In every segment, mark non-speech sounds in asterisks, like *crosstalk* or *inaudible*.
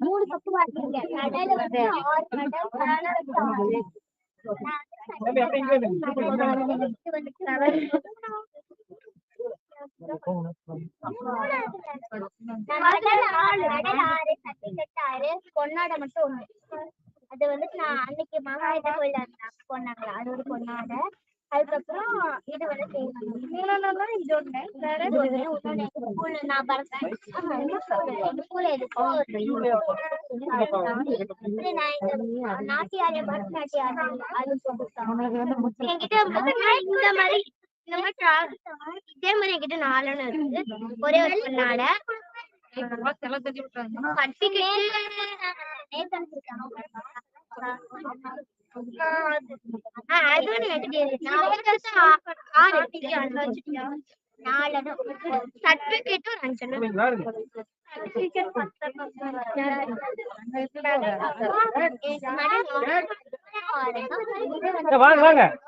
மூணு கப்பு வாங்கிங்க கடையில வந்து ஆறு கடை பொன்னாடை மட்டும் ஒண்ணு. அது வந்து நான் அன்னைக்கு மகாயுத கோயில பொண்ணாங்களா அது ஒரு பொண்ணாடை அதுக்கப்புறம் இது வந்து செய்வாங்க. இது ஒண்ணு. வேற? ஸ்கூல்ல நான் ஆஹா, எங்க ஸ்கூல்ல இந்த நாட்டியாரிய பரதநாட்டியம் அது என்கிட்ட இந்த மாதிரி இந்த மாதிரி இதே மாதிரி என்கிட்ட நாலு இருக்கு. ஒரே ஒரு பொண்ணாடை சர்டிபிகேட்டும் வாங்க வாங்க. இவர்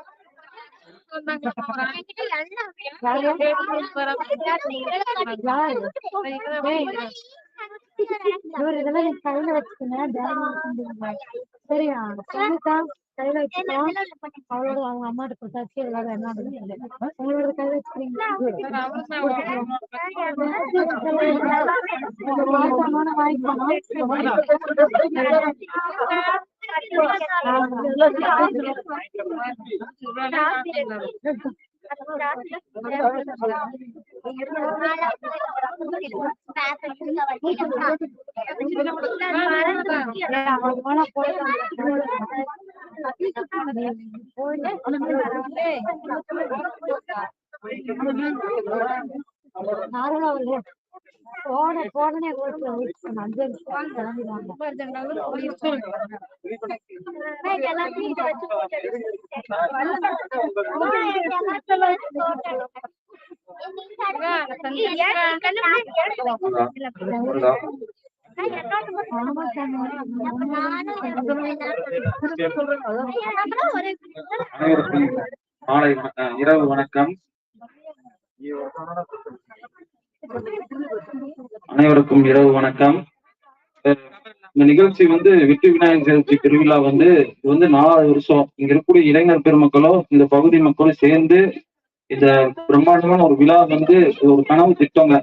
இதெல்லாம் கையில வச்சுக்கங்க. பேக்ல சரியா? சொல்லிட்டா கையில வச்சுக்கோ. அவளோட அவங்க அம்மாட்ட கொடுத்தாச்சு. எல்லாரும் என்ன உங்களோட கையில *laughs* வச்சுக்கிறீங்களா போன போனே அஞ்சு நிமிஷம் கிளம்பிடுவாங்க அனைவருக்கும் மாலை இரவு வணக்கம். அனைவருக்கும் இரவு வணக்கம். இந்த நிகழ்ச்சி வந்து விட்டு விநாயகர் சதுர்த்தி திருவிழா வந்து இது வந்து நாலாவது வருஷம். இங்க இருக்கக்கூடிய இளைஞர் பெருமக்களும் இந்த பகுதி மக்களும் சேர்ந்து இந்த பிரம்மாண்டமான ஒரு விழா வந்து ஒரு கனவு திட்டங்க.